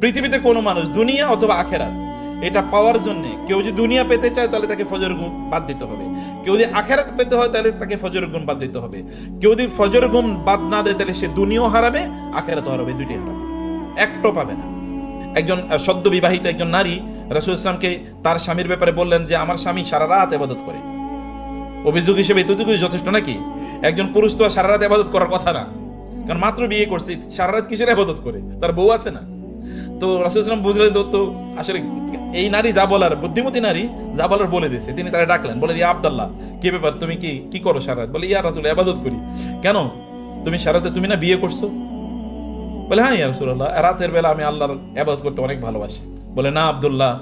পৃথিবীতে কোনো মানুষ, দুনিয়া অথবা আখেরাত, এটা পাওয়ার জন্য কেউ যদি দুনিয়া পেতে চায় তাহলে তাকে ফজর গুণ বাদ দিতে হবে। কেউ যদি আখেরাত পেতে হয় তাহলে তাকে ফজর গুণ বাদ দিতে হবে। কেউ যদি ফজর গুণ বাদ না দেয় তাহলে সে দুনিয়াও হারাবে আখেরাত হারাবে দুইটি হারাবে। একটাও পাবে না। একজন সদ্য বিবাহিত একজন নারী রাসুল ইসলামকে তার স্বামীর ব্যাপারে বললেন যে, আমার স্বামী সারা রাত এবাদত করে। অভিযোগ হিসেবে এতটুকুই যথেষ্ট নাকি? একজন পুরুষ তো সারা রাত আবাদত করার কথা না। কারণ মাত্র বিয়ে করছে, সারা রাত কিসের আবাদত করে? তার বউ আছে না? তো রাসুল ইসলাম বুঝলেন তো তো আসলে এই নারী যা বলার, বুদ্ধিমতী নারী যা বলার বলে দিয়েছে। তিনি তারা ডাকলেন বলে ইয়া আবদাল্লাহ, কি ব্যাপার? তুমি কি কি করো সারা রাত? বলে, ইয়া রাসুল আবাদত করি। কেন? তুমি সারা রাতে তুমি না বিয়ে করছ? বলে হ্যাঁ ইয়া রাসূলুল্লাহ, রাতের বেলা আমি আল্লাহর ইবাদত করতে অনেক ভালোবাসি। বলে, না, আবদুল্লাহ।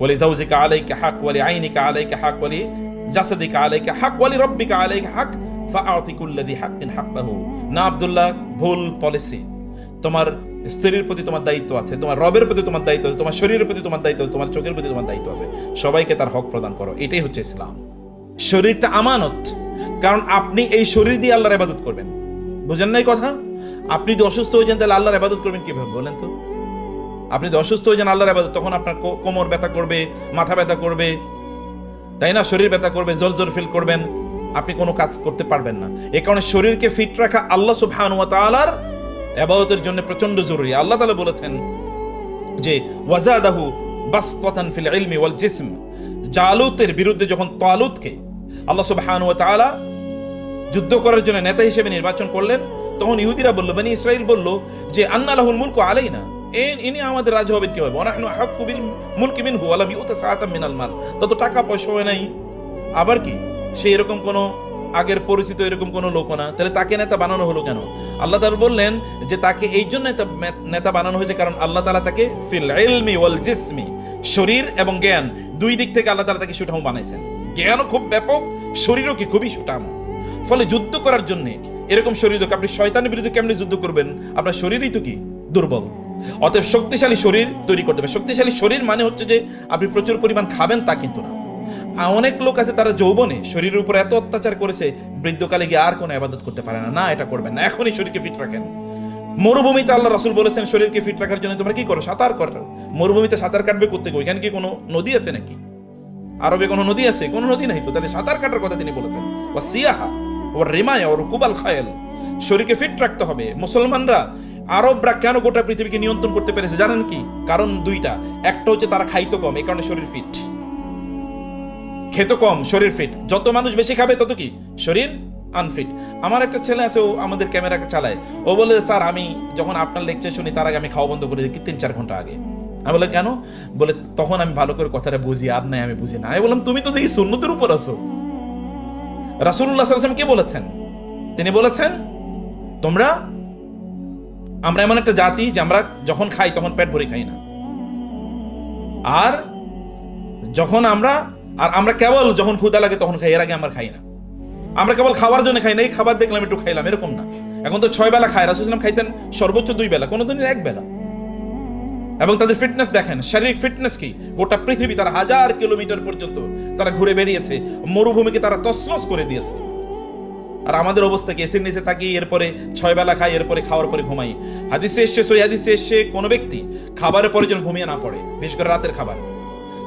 বলে, জাউজিকা আলাইকা হক ওয়ালি আইনিকা আলাইকা হক ওয়ালি জাসাদিকা আলাইকা হক ওয়ালি রব্বিকা আলাইকা হক ফাআতি কুল্লাযী হাক্কিন হাক্কাহু। না, আব্দুল্লাহ, ভুল পলিসি তোমার স্ত্রীর প্রতি তোমার দায়িত্ব আছে, তোমার রবের প্রতি তোমার দায়িত্ব আছে, তোমার শরীরের প্রতি তোমার দায়িত্ব আছে, তোমার চোখের প্রতি তোমার দায়িত্ব আছে, সবাইকে তার হক প্রদান করো, এটাই হচ্ছে ইসলাম। শরীরটা আমানত, কারণ আপনি এই শরীর দিয়ে আল্লাহর ইবাদত করবেন। বুঝেন নাই কথা? আপনি যদি অসুস্থ হয়ে যান, তাহলে আল্লাহর ইবাদত করবেন কীভাবে, বলেন তো? আপনি যদি অসুস্থ হয়ে যান, আল্লাহর ইবাদত, তখন আপনার কোমর ব্যথা করবে, মাথা ব্যথা করবে, তাই না? শরীর ব্যথা করবে, জোর জোর ফিল করবেন, আপনি কোনো কাজ করতে পারবেন না। এ কারণে শরীরকে ফিট রাখা আল্লাহ সুবহানাহু ওয়া তাআলার ইবাদতের জন্য প্রচণ্ড জরুরি। আল্লাহ তাআলা বলেছেন যে, ওয়াজাদাহু বাসতাতান ফিল ইলমি ওয়াল জিসম। জালুতের বিরুদ্ধে যখন তালুতকে আল্লাহ সুবহানাহু ওয়া তাআলা যুদ্ধ করার জন্য নেতা হিসেবে নির্বাচন করলেন, তখন ইহুদিরা বলল, বানি ইসরাইল বলল যে, আন্না লাহুল মুলকু আলাইনা। এ- ইনি আমাদের রাজা হবেন কীভাবে? ওনাহনু হাক্কু বিল মুলকি মিনহু ওয়া লাম ইউতা সাআতাম মিনাল মাল। তত টাকা পয়সা হয় নাই। আবার কি? সে এরকম কোনো আগের পরিচিত এরকম কোনো লোক না। তাহলে তাকে নেতা বানানো হলো কেন? আল্লাহ তাআলা বললেন যে তাকে এই জন্য নেতা বানানো হয়েছে, কারণ আল্লাহ তাআলা তাকে ফিল এলমি ওয়াল জিসমি, শরীর এবং জ্ঞান, দুই দিক থেকে আল্লাহ তাআলা তাকে সুঠাম বানাইছেন। জ্ঞানও খুব ব্যাপক, শরীরও কি খুবই সুঠাম। ফলে যুদ্ধ করার জন্য এরকম শরীর দরকার। আপনি শয়তানের বিরুদ্ধে কেমনি যুদ্ধ করবেন? আপনার শরীরই তো কি? দুর্বল। অতএব শক্তিশালী শরীর তৈরি করতে হবে। শক্তিশালী শরীর মানে হচ্ছে যে আপনি প্রচুর পরিমাণ খাবেন তা কিন্তু না। অনেক লোক আছে তারা যৌবনে শরীরের উপর এত অত্যাচার করেছে, বৃদ্ধকালে গিয়ে আর কোনো আবাদত করতে পারে না। না, এটা করবেন না। এখনই শরীরকে ফিট রাখেন। মরুভূমিতে আল্লাহ রাসুল বলেছেন, শরীরকে ফিট রাখার জন্য তোমরা কি করো? সাঁতার করো মরুভূমিতে সাঁতার কাটবে করতে গো এখানে কি কোনো নদী আছে নাকি? আরবে কোনো নদী আছে? কোনো নদী নাই তো? তাহলে সাঁতার কাটার কথা তিনি বলেছেন। ও সিয়াহা ও রেমায়া ও কুবাল খায়েল। শরীরকে ফিট রাখতে হবে। মুসলমানরা আরবরা কেন গোটা পৃথিবীকে নিয়ন্ত্রণ করতে পেরেছে জানেন কি? কারণ দুইটা। একটা হচ্ছে তারা খাইতো কম এই কারণে শরীর ফিট খেত কম, শরীর ফিট যত মানুষ বেশি খাবে, তত কি? শরীর আনফিট আমার একটা ছেলে আছে, ও আমাদের ক্যামেরা চালায়। ও বলে, স্যার, আমি যখন আপনার লেকচার শুনি, তার আগে আমি খাওয়া বন্ধ করে দিই তিন, চার ঘণ্টা আগে? আমি বললাম কেন? বলে, তখন আমি ভালো করে কথাটা বুঝি, আর নাই, আমি বুঝি না। আমি বললাম, তুমি তো দেখি সুন্নতের উপর আছো। রাসুল্লাহ সাল্লাম কে বলেছেন? তিনি বলেছেন, তোমরা, আমরা এমন একটা জাতি যে আমরা যখন খাই, তখন পেট ভরে খাই না। আর যখন আমরা আর আমরা কেবল যখন ক্ষুদা লাগে তখন খাই, এর আগে আমরা খাই না। আমরা কেবল খাওয়ার জন্য খাই না, এই খাবার দেখলাম, একটু খাইলাম, এরকম না। এখন তো ছয় বেলা খায় রাসুলাম খাইতেন সর্বোচ্চ দুই বেলা কোনো দিন এক বেলা। এবং তাদের ফিটনেস দেখেন, শারীরিক ফিটনেস কি? গোটা পৃথিবী তারা হাজার কিলোমিটার পর্যন্ত তারা ঘুরে বেরিয়েছে মরুভূমিকে তারা তসনস করে দিয়েছে। আর আমাদের অবস্থা কি? এসির নিচে থাকি, এরপরে ছয় বেলা খাই, এরপরে খাওয়ার পরে ঘুমাই। হাদিসে এসছে সই হাদিসে এসছে, কোনো ব্যক্তি খাবারের পরে যেন ঘুমিয়ে না পড়ে, বিশেষ করে রাতের খাবার।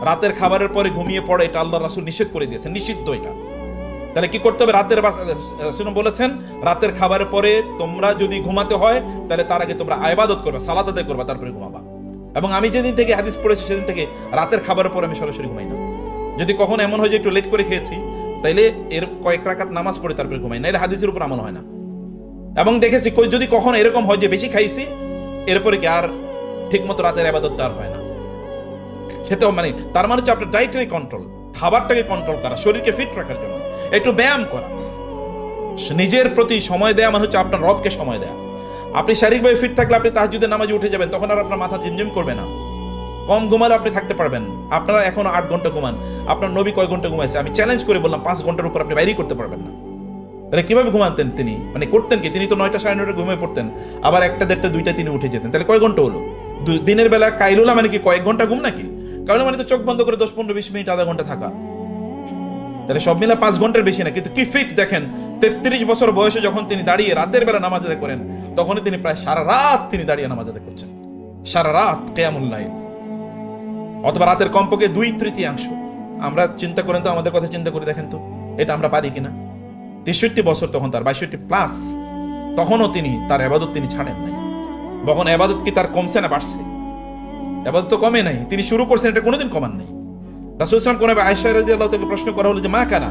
রাতের খাবারের পরে ঘুমিয়ে পড়ে, এটা আল্লাহ রাসুল নিষেধ করে দিয়েছেন, নিষিদ্ধ এটা। তাহলে কি করতে হবে? রাতের বলেছেন, রাতের খাবারের পরে তোমরা যদি ঘুমাতে হয়, তাহলে তার আগে তোমরা আইবাদত করবে, সালাত আদায় করবে, তারপরে ঘুমাবা। এবং আমি যেদিন থেকে হাদিস পড়েছি, সেদিন থেকে রাতের খাবারের পরে আমি সরাসরি ঘুমাই না। যদি কখন এমন হয় যে একটু লেট করে খেয়েছি, তাইলে এর কয়েক রাকাত নামাজ পড়ে তারপরে ঘুমাই, নাইলে হাদিসের উপর আমল হয় না। এবং দেখেছি যদি কখন এরকম হয় যে বেশি খাইছি, এরপরে কি আর ঠিকমতো রাতের আবাদতটা আর হয় না। খেতে হবে মানে তার মানে হচ্ছে আপনার ডায়েটারি কন্ট্রোল খাবারটাকে কন্ট্রোল করা, শরীরকে ফিট রাখার জন্য। একটু ব্যায়াম করা। নিজের প্রতি সময় দেয়া মানে হচ্ছে আপনার রবকে সময় দেয়া। আপনি শারীরিকভাবে ফিট থাকলে আপনি তাহাজুদের নামাজে উঠে যাবেন, তখন আর আপনার মাথা ঝিমঝিম করবে না। কম ঘুমালে আপনি থাকতে পারবেন। আপনারা এখন আট ঘণ্টা ঘুমান। আপনার নবী কয় ঘণ্টা ঘুমাইছে? আমি চ্যালেঞ্জ করে বললাম, পাঁচ ঘণ্টার উপর আপনি বাইরেই করতে পারবেন না। তাহলে কীভাবে ঘুমাতেন তিনি? মানে করতেন কি? তিনি তো নয়টা সাড়ে নয়টা ঘুমিয়ে পড়তেন। আবার একটা দেড়টা দুইটা তিনি উঠে যেতেন। তাহলে কয় ঘণ্টা হলো? দিনের বেলা কাইলুলা মানে কি? কয়েক ঘণ্টা ঘুম নাকি? কারণ মানে তো চোখ বন্ধ করে দশ পনেরো বিশ মিনিট আধা ঘণ্টা থাকা। তাহলে সব মিলে পাঁচ ঘণ্টার বেশি না। কিন্তু কি ফিট দেখেন, তেত্রিশ বছর বয়সে যখন তিনি দাঁড়িয়ে রাতের বেলা নামাজ আদায় করেন, তখনই তিনি প্রায় সারা রাত তিনি দাঁড়িয়ে নামাজ আদায় করছেন। সারা রাত কেয়ামুল্লাহ অথবা রাতের কমপক্ষে দুই তৃতীয়াংশ। আমরা চিন্তা করেন তো, আমাদের কথা চিন্তা করে দেখেন তো, এটা আমরা পারি কিনা? তেষট্টি বছর তখন তার, বাইষট্টি প্লাস তখনও তিনি তার আবাদত তিনি ছাড়েন নাই। তখন আবাদত কি তার কমছে না বাড়ছে? আবাদত তো কমে নাই। তিনি শুরু করছেন, এটা কোনোদিন কমান নাই। রাসুল ইসলাম কোন আয়সা রাজি আল্লাহ থেকে প্রশ্ন করা হলো যে, মা কানা?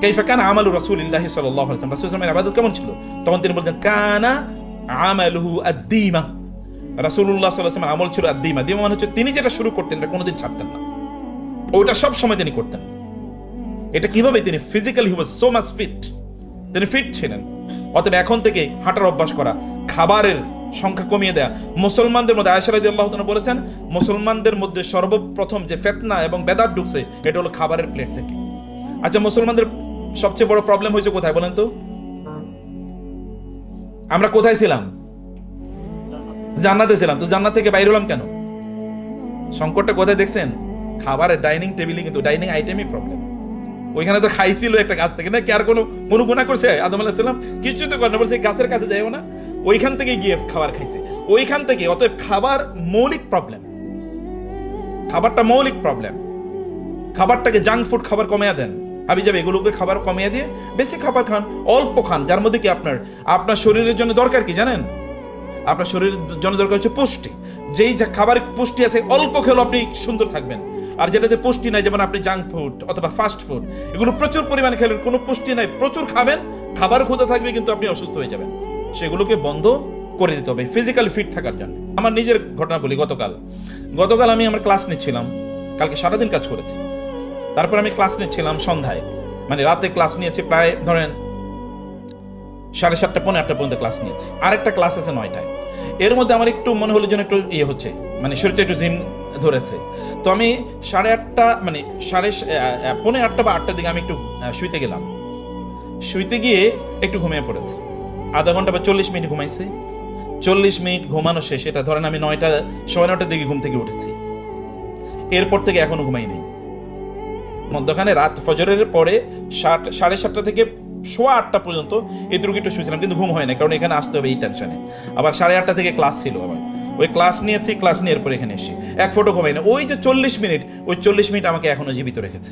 কাইফা কানা আমালু রাসূলিল্লাহ সাল্লাল্লাহু আলাইহি ওয়াসাল্লাম? রাসূল ইসলামের ইবাদত কেমন ছিল? তখন তিনি বলতেন, কানা আমালুহু আদ-দীমা। আলাইহি ওয়াসাল্লাম আমল ছিল আদ-দীমা। দীমা মানে হচ্ছে তিনি যেটা শুরু করতেন, এটা কোনোদিন ছাড়তেন না। ওটা সব সময় তিনি করতেন। এটা কীভাবে তিনি physically he was so much fit তিনি ফিট ছিলেন। অতএব এখন থেকে হাঁটার অভ্যাস করা, খাবারের সংখ্যা কমিয়ে দেয়া। মুসলমানদের মধ্যে আয়সা রাদি আল্লাহ বলেছেন, মুসলমানদের মধ্যে সর্বপ্রথম যে ফেতনা এবং বেদার ঢুকছে, এটা হলো খাবারের প্লেট থেকে। আচ্ছা মুসলমানদের সবচেয়ে বড় প্রবলেম হয়েছে কোথায় বলেন তো? আমরা কোথায় ছিলাম? জান্নাতে ছিলাম। তো জান্নাত থেকে বাইরে হলাম কেন? সংকটটা কোথায় দেখছেন? খাবারের ডাইনিং টেবিলে কিন্তু ডাইনিং আইটেমই প্রবলেম ওইখানে তো খাইছিল একটা গাছ থেকে। না কি আর কোনো কোনো গুণা করছে? আদম আলাহিসাল্লাম কিছু তো করে না। বলছে গাছের কাছে যাইও না। ওইখান থেকে গিয়ে খাবার খাইছে। ওইখান থেকে, অতএব খাবার মৌলিক প্রবলেম খাবারটা মৌলিক প্রবলেম খাবারটাকে জাঙ্ক ফুড খাবার কমিয়ে দেন। আমি যাবে এগুলোকে খাবার কমিয়ে দিয়ে বেশি খাবার খান, অল্প খান, যার মধ্যে কি আপনার আপনার শরীরের জন্য দরকার কি জানেন? আপনার শরীরের জন্য দরকার হচ্ছে পুষ্টি। যেই যা খাবার পুষ্টি আছে, অল্প খেলেও আপনি সুন্দর থাকবেন। আর যেটাতে পুষ্টি নাই, যেমন আপনি জাঙ্ক ফুড অথবা ফাস্ট ফুড এগুলো প্রচুর পরিমাণে খেলেন কোনো পুষ্টি নাই। প্রচুর খাবেন, খাবার ক্ষুদা থাকবে, কিন্তু আপনি অসুস্থ হয়ে যাবেন। সেগুলোকে বন্ধ করে দিতে হবে ফিজিক্যালি ফিট থাকার জন্য। আমার নিজের ঘটনা বলি, গতকাল। গতকাল আমি আমার ক্লাস নিচ্ছিলাম, কালকে সারাদিন কাজ করেছি। তারপর আমি ক্লাস নিচ্ছিলাম সন্ধ্যায়। মানে রাতে ক্লাস নিয়েছি প্রায়, ধরেন, সাড়ে সাতটা পনেরো আটটা পর্যন্ত ক্লাস নিয়েছি। আরেকটা ক্লাস আছে নয়টায়। এর মধ্যে আমার একটু মনে হলো যেন একটু ইয়ে হচ্ছে মানে শরীরটা একটু জিম ধরেছে। তো আমি সাড়ে আটটা মানে সাড়ে পনেরো আটটা বা আটটার দিকে আমি একটু শুইতে গেলাম। শুইতে গিয়ে একটু ঘুমিয়ে পড়েছি। আধা ঘণ্টা বা চল্লিশ মিনিট ঘুমাইছে। চল্লিশ মিনিট ঘুমানো শেষ, এটা ধরেন আমি নয়টা, সাড়ে নয়টার দিকে ঘুম থেকে উঠেছি। এরপর থেকে এখনও ঘুমাই নেই। মধ্যখানে রাত ফজরের পরে সাত, সাড়ে সাতটা থেকে সোয়া আটটা পর্যন্ত এতটুকু একটু শুয়েছিলাম কিন্তু ঘুম হয় না কারণ এখানে আসতে হবে এই টেনশনে আবার সাড়ে আটটা থেকে ক্লাস ছিল আবার। ওই ক্লাস নিয়েছি, ক্লাস নিয়ে এরপর এখানে এসে। এক ফটো ঘুমাই না ওই যে চল্লিশ মিনিট, ওই চল্লিশ মিনিট আমাকে এখনও জীবিত রেখেছে।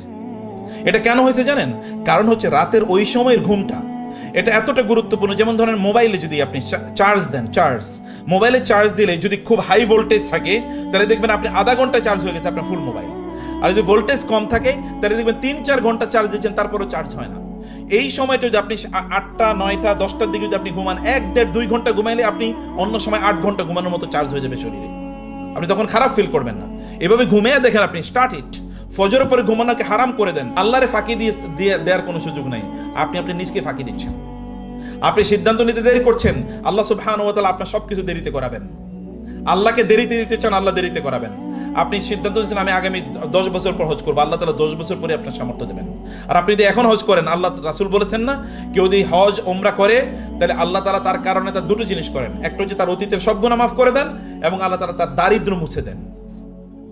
এটা কেন হয়েছে জানেন? কারণ হচ্ছে রাতের ওই সময়ের ঘুমটা এটা এতটা গুরুত্বপূর্ণ, যেমন ধরেন মোবাইলে যদি আপনি চার্জ দেন চার্জ মোবাইলে চার্জ দিলে যদি খুব হাই ভোল্টেজ থাকে, তাহলে দেখবেন আপনি আধা ঘণ্টা চার্জ হয়ে গেছে আপনার ফুল মোবাইল আর যদি ভোল্টেজ কম থাকে, তাহলে দেখবেন তিন চার ঘণ্টা চার্জ দিচ্ছেন তারপরও চার্জ হয় না। এই সময়টা যদি আপনি আটটা, নয়টা, দশটার দিকে যদি আপনি ঘুমান, এক, দেড়, দুই ঘণ্টা ঘুমাইলে আপনি অন্য সময় আট ঘণ্টা ঘুমানোর মতো চার্জ হয়ে যাবে শরীরে। আপনি তখন খারাপ ফিল করবেন না। এভাবে ঘুমিয়ে দেখেন আপনি স্টার্ট ইট ফজরের পরে ঘুমানোকে হারাম করে দেন। আল্লাহরে ফাঁকি দিয়ে দেওয়ার কোনো সুযোগ নাই। আপনি আপনি নিজকে ফাঁকি দিচ্ছেন। আপনি সিদ্ধান্ত নিতে দেরি করছেন, আল্লাহ সুবহান ও তাআলা আপনার সবকিছু দেরিতে করাবেন। আল্লাহকে দেরিতে দিতে চান, আল্লাহ দেরিতে করাবেন। আপনি সিদ্ধান্ত নিচ্ছেন আমি আগামী দশ বছর পর হজ করব, আল্লাহ তালা দশ বছর পরে আপনার সামর্থ্য দেবেন। আর আপনি যদি এখন হজ করেন, আল্লাহ রাসুল বলেছেন না, কেউ যদি হজ ওমরা করে, তাহলে আল্লাহ তালা তার কারণে তার দুটো জিনিস করেন। একটা হচ্ছে তার অতীতের সব গুণা মাফ করে দেন এবং আল্লাহ তালা তার দারিদ্র মুছে দেন।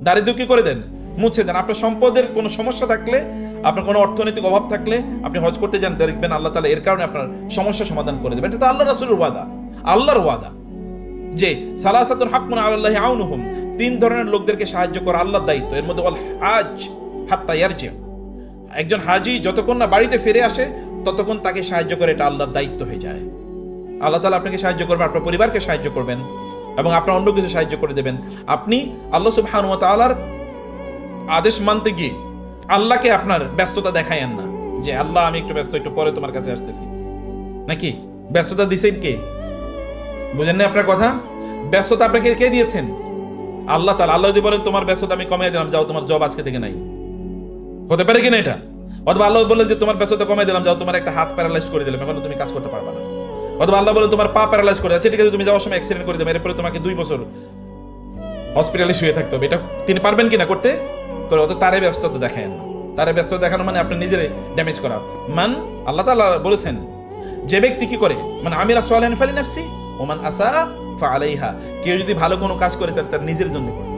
দারিদ্র কি করে দেন? মুছে দেন। আপনার সম্পদের কোনো সমস্যা থাকলে আপনার কোনো অর্থনৈতিক অভাব থাকলে আপনি হজ করতে যান, দেখবেন আল্লাহ তালা এর কারণে আপনার সমস্যা সমাধান করে দেবেন এটা তো আল্লাহ রাসুলের ওয়াদা। আল্লাহর ওয়াদা। যে সালাসাতুল হাকমুন আল্লাহ আউনুহুম। তিন ধরনের লোকদেরকে সাহায্য করা আল্লাহর দায়িত্ব। এর মধ্যে বল হাজ হাত্তা ইয়ারজি একজন হাজি যতক্ষণ না বাড়িতে ফিরে আসে, ততক্ষণ তাকে সাহায্য করে এটা আল্লাহর দায়িত্ব হয়ে যায়। আল্লাহ তালা আপনাকে সাহায্য করবেন, আপনার পরিবারকে সাহায্য করবেন এবং আপনার অন্য কিছু সাহায্য করে দেবেন। আপনি আল্লাহ সুবহান ওয়া তাআলার আদেশ মানতে গিয়ে আল্লাহকে আপনার ব্যস্ততা দেখায়েন না। যে, আল্লাহ, আমি একটু ব্যস্ত, একটু পরে তোমার কাছে আসতেছি। নাকি? ব্যস্ততা দিছেন কে? বুঝেন না আপনার কথা? ব্যস্ততা আপনাকে কে দিয়েছেন? আল্লাহ তাআলা। আল্লাহ যদি বলেন, তোমার ব্যস্ততা আমি কমিয়ে দিলাম, যাও, তোমার জব আজকে থেকে নাই। হতে পারে কিনা এটা? অথবা আল্লাহ বললেন যে, তোমার ব্যস্ততা কমিয়ে দিলাম, যাও, তোমার একটা হাত প্যারালাইজ করে দিলাম, এখন তুমি কাজ করতে পারবে না। অথবা আল্লাহ বলেন তোমার পা প্যারালাইজ করে আছে ঠিক আছে, তুমি যাওয়ার সময় অ্যাক্সিডেন্ট করে দেবে এরপরে তোমাকে দুই বছর হসপিটালে শুয়ে থাকতে হবে। এটা তিনি পারবেন কিনা করতে? করে অত তারে ব্যস্ততা দেখায় না। তারে ব্যস্ততা দেখানো মানে আপনি নিজের ড্যামেজ করা। মান, আল্লাহ তাআলা বলেছেন, যে ব্যক্তি কি করে? মানে আমিরা সোয়ালেন ফালি নাফসি, ওমান আসা ফা আলাইহা কেউ যদি ভালো কোনো কাজ করে, তাহলে তার নিজের জন্য করল।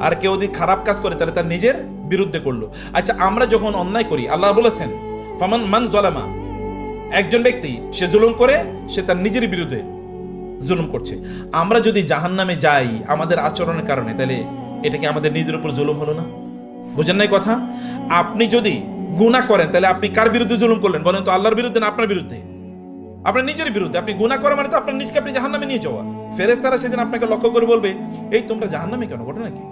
আর কেউ যদি খারাপ কাজ করে, তাহলে তার নিজের বিরুদ্ধে করল। আচ্ছা আমরা যখন অন্যায় করি, আল্লাহ বলেছেন, ফামান মান জলামা। একজন ব্যক্তি, সে জুলুম করে, সে তার নিজের বিরুদ্ধে জুলুম করছে। আমরা যদি জাহান্নামে যাই, আমাদের আচরণের কারণে, তাহলে এটা কি আমাদের নিজের উপর জুলুম হলো না? বুঝেন নাই কথা? আপনি যদি গুনাহ করেন, তাহলে আপনি কার বিরুদ্ধে জুলুম করলেন? বলেন তো আল্লাহর বিরুদ্ধে না আপনার বিরুদ্ধে? আপনার নিজের বিরুদ্ধে। আপনি গুনাহ করা মানে তো আপনার নিজকে আপনি জাহান্নামে নিয়ে যাওয়া। ফেরেস্তারা সেদিন আপনাকে লক্ষ্য করে বলবে, এই তোমরা জাহান্নামে কেন? ঘটনা কি?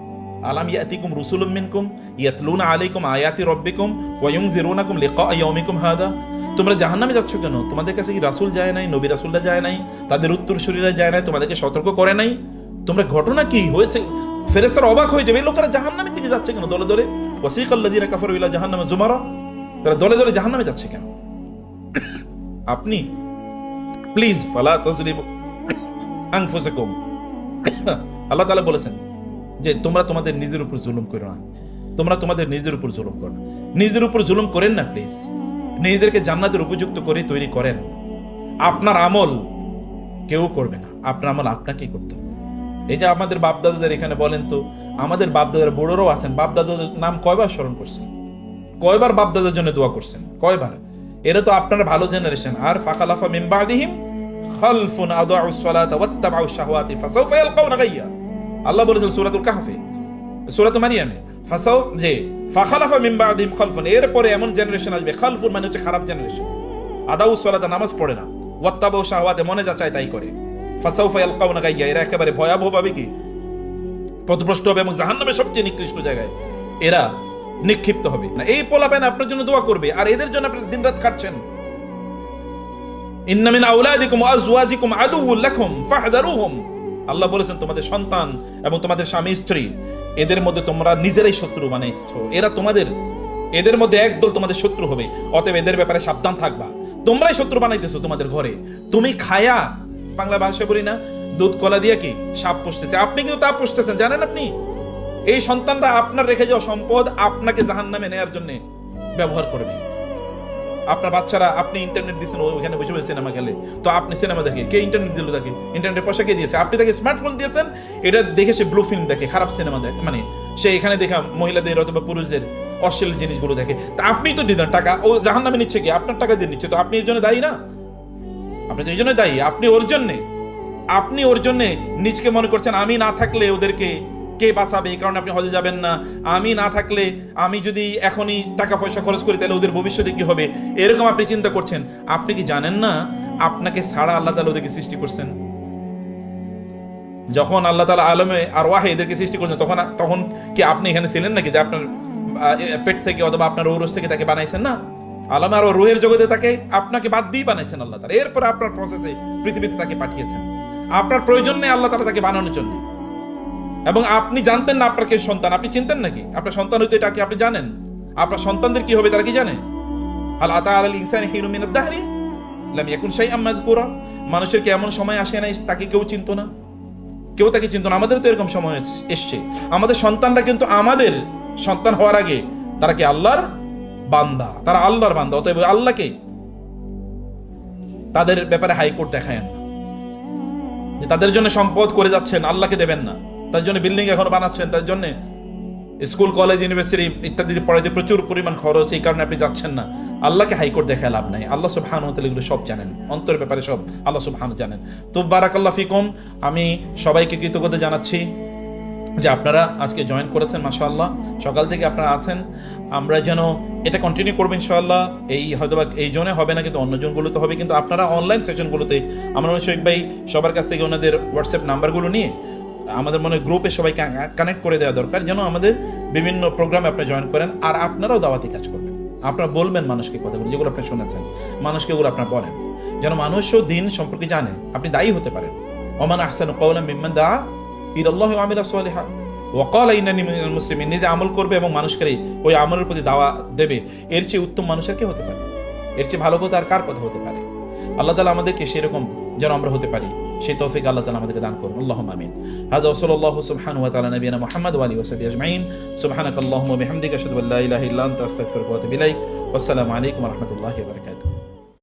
আলাম ইয়াতিকুম রুসুলুম মিনকুম ইয়াতলুনা আলাইকুম আয়াতি রাব্বিকুম ওয়া ইউনজিরুনাকুম লিকা ইয়াউমিকুম হাদা। তোমরা জাহান্নামে যাচ্ছ কেন? তোমাদের কাছে কি রাসূল যায় নাই, নবী রাসূলরা যায় নাই? তাদের উত্তরসূরিরা যায় নাই? তোমাদেরকে সতর্ক করে নাই? তোমরা ঘটনা কি? হয়েছে ফেরেস্তারা অবাক হয়ে যাবে লোকেরা জাহান্নামের দিকে যাচ্ছে কেন? দলে দলে ওয়াসিকাল্লাযিনা কাফারু ইলা জাহান্নামে জুমারা। তারা দলে দলে জাহান্নামে যাচ্ছে কেন? আপনি প্লিজ ফালা তাজরিবু আনফুসাকুম। আল্লাহ তাআলা বলেছেন যে তোমরা তোমাদের নিজের উপর জুলুম করো না। তোমরা তোমাদের নিজের উপর জুলুম করো না। নিজের উপর জুলুম করেন না প্লিজ। নিজেদেরকে জান্নাতের উপযুক্ত করে তৈরি করেন। আপনার আমল কেউ করবে না। আপনার আমল আপনাকেই করতে হবে। যে আমাদের বাপদাদাদের এখানে বলেন তো, আমাদের বাপদাদার বড়রাও আছেন, বাপদাদাদের নাম কয়বার স্মরণ করছেন? কয়বার বাপদাদার জন্য দোয়া করছেন? কয়বার? এরা তো আপনার ভালো জেনারেশন আর ফাখালাফা মিন বাদিহিম খালফুন আদাউ সালাতা ওয়াত্তাবাউ শাহওয়াতি ফাসাউফা ইয়ালকাউনা গাইয়া। আল্লাহ বলেছেন সূরাতুল কাহফে সূরাতুল মারিয়ামে, ফাসাউ যে ফাখালাফা মিন বাদিহিম খালফুন, এরপরে এমন জেনারেশন আসবে, খালফুন মানে হচ্ছে খারাপ জেনারেশন আদাউ সালাতা নামাজ পড়ে না, ওয়াত্তাবাউ শাহওয়াতে মনে যা চায় তাই করে। ফাসাউফা গাইয়া, এরা একেবারে কি? পথভ্রষ্ট হবে এবং সবচেয়ে নিকৃষ্ট জায়গায় এরা নিক্ষিপ্ত হবে। না, এই পোলাপেন আপনার জন্য দোয়া করবে, আর এদের জন্য আপনি দিনরাত খাটছেন। ইন্না মিন আউলাদিকুম আজওয়াজিকুম আদুউল লাকুম ফাহদারুহুম আল্লাহ বলেছেন, তোমাদের সন্তান এবং তোমাদের স্বামী, স্ত্রী, এদের মধ্যে তোমরা নিজেরাই শত্রু বানাইছো। এরা তোমাদের, এদের মধ্যে একদল তোমাদের শত্রু হবে। অতএব এদের ব্যাপারে সাবধান থাকবা। তোমরাই শত্রু বানাইতেছো তোমাদের ঘরে। তুমি খায়া বাংলা ভাষা বলি না, দুধ কলা দিয়ে কি সাপ পুষতেছে? আপনি কিন্তু তা পুষতেছেন, জানেন আপনি? এই সন্তানরা আপনার রেখে যাওয়া সম্পদ আপনাকে জাহান নামে নেয়ার জন্য ব্যবহার করবে। আপনার বাচ্চারা, আপনি ইন্টারনেট দিয়েছেন ও ওখানে বসে বসে সিনেমা গেলে তো আপনি সিনেমা দেখে, কে ইন্টারনেট দিল তাকে? ইন্টারনেট পয়সা কে দিয়েছে? আপনি তাকে স্মার্টফোন দিয়েছেন, এটা দেখে সে ব্লু ফিল্ম দেখে, খারাপ সিনেমা দেখে মানে সে এখানে দেখা মহিলাদের অথবা পুরুষদের অশ্লীল জিনিসগুলো দেখে। তা আপনি তো দিলেন টাকা। ও জাহান নামে নিচ্ছে কি? আপনার টাকা দিয়ে নিচ্ছে, তো আপনি এর জন্য দায়ী না? আপনি তো জন্য দায়ী। আপনি ওর জন্যে। আপনি ওর জন্যে নিজকে মনে করছেন, আমি না থাকলে ওদেরকে কে বাঁচাবে? এই কারণে আপনি হজে যাবেন না। আমি না থাকলে আমি যদি এখনই টাকা পয়সা খরচ করি, তাহলে ওদের ভবিষ্যতে কি হবে? এরকম আপনি চিন্তা করছেন। আপনি কি জানেন না? আপনাকে ছাড়া আল্লাহ তালা ওদেরকে সৃষ্টি করছেন। যখন আল্লাহ তালা আলমে আর ওয়াহে এদেরকে সৃষ্টি করছেন, তখন তখন কি আপনি এখানে ছিলেন নাকি যে আপনার পেট থেকে অথবা আপনার ঔরস থেকে তাকে বানাইছেন? না। আলমে আর রুহের জগতে তাকে আপনাকে বাদ দিয়ে বানাইছেন আল্লাহ তালা এরপর আপনার প্রসেসে পৃথিবীতে তাকে পাঠিয়েছেন। আপনার প্রয়োজন নেই আল্লাহ তালা তাকে বানানোর জন্য। এবং আপনি জানতেন না আপনার কে সন্তান, আপনি চিনতেন নাকি? আপনার সন্তান হইতে এটা কি আপনি জানেন? আপনার সন্তানদের কি হবে তারা কি জানে? আল আতা আল ইনসান হিরু মিনাদ দাহরি, লাম ইয়াকুন শাইআম মাযকুরা। মানুষের কি এমন সময় আসে নাই, তাকে কেউ চিনতো না? কেউ তাকে চিনতো না? আমাদের তো এরকম সময় এস- এসছে। আমাদের সন্তানরা কিন্তু আমাদের সন্তান হওয়ার আগে তারা কি আল্লাহর বান্দা, তারা আল্লাহর বান্দা, অতএব আল্লাহকে তাদের ব্যাপারে হাইকোর্ট দেখায় না। যে তাদের জন্য সম্পদ করে যাচ্ছেন, আল্লাহকে দেবেন না। তার জন্য বিল্ডিং এখনও বানাচ্ছেন, তার জন্য স্কুল, কলেজ, ইউনিভার্সিটি ইত্যাদি পড়াইতে প্রচুর পরিমাণ খরচ, এই কারণে আপনি যাচ্ছেন না। আল্লাহকে হাইকোর্ট দেখায় লাভ নাই। আল্লাহ সব হান এগুলো সব জানেন। অন্তরের ব্যাপারে সব আল্লাহ সব জানেন। তো বারাকাল্লাহ ফিকুম। আমি সবাইকে কৃতজ্ঞতা জানাচ্ছি। যে আপনারা আজকে জয়েন করেছেন, মাশাআল্লাহ। সকাল থেকে আপনারা আছেন। আমরা যেন এটা কন্টিনিউ করব ইনশাআল্লাহ। এই হয়তো বা এই জোনে হবে না, কিন্তু অন্য জোনগুলোতে হবে। কিন্তু আপনারা অনলাইন সেশনগুলোতে আমরা মনে শৈক ভাই সবার কাছ থেকে ওনাদের হোয়াটসঅ্যাপ নাম্বারগুলো নিয়ে, আমাদের মনে হয় গ্রুপে সবাই কানেক্ট করে দেওয়া দরকার, যেন আমাদের বিভিন্ন প্রোগ্রামে আপনি জয়েন করেন। আর আপনারাও দাওয়াতি কাজ করবেন। আপনারা বলবেন মানুষকে কথাগুলো, যেগুলো আপনি শুনেছেন, মানুষকে ওগুলো আপনারা বলেন। যেন মানুষও দিন সম্পর্কে জানে, আপনি দায়ী হতে পারেন। অমান আহসান কওলা মিম্মান দা আমিলা সালিহা। ওয়াকাল ইন্নানি মিনাল নিজে আমল করবে এবং মানুষকে ওই আমলের প্রতি দাওয়া দেবে। এর চেয়ে উত্তম মানুষের কে হতে পারে? এর চেয়ে ভালো কথা আর কার কথা হতে পারে? আল্লাহ তালা আমাদেরকে সেরকম যেন আমরা হতে পারি। সেই তৌফিক আল্লাহ তালা আমাদেরকে দান করুন। আল্লাহ আমিন। হাজা ওসলাল্লাহ সুবহান ওয়া তাআলা নবিয়ানা মুহাম্মদ ওয়া আলিহি ওয়া সাহবিহি আজমাইন। সুবহানাকাল্লাহুম্মা ওয়া বিহামদিকা আশহাদু আল্লা ইলাহা ইল্লা আনতা আস্তাগফিরুকা ওয়া আতুবু ইলাইক। ওয়াসসালামু আলাইকুম ওয়া রাহমাতুল্লাহি ওয়া বারাকাতুহু।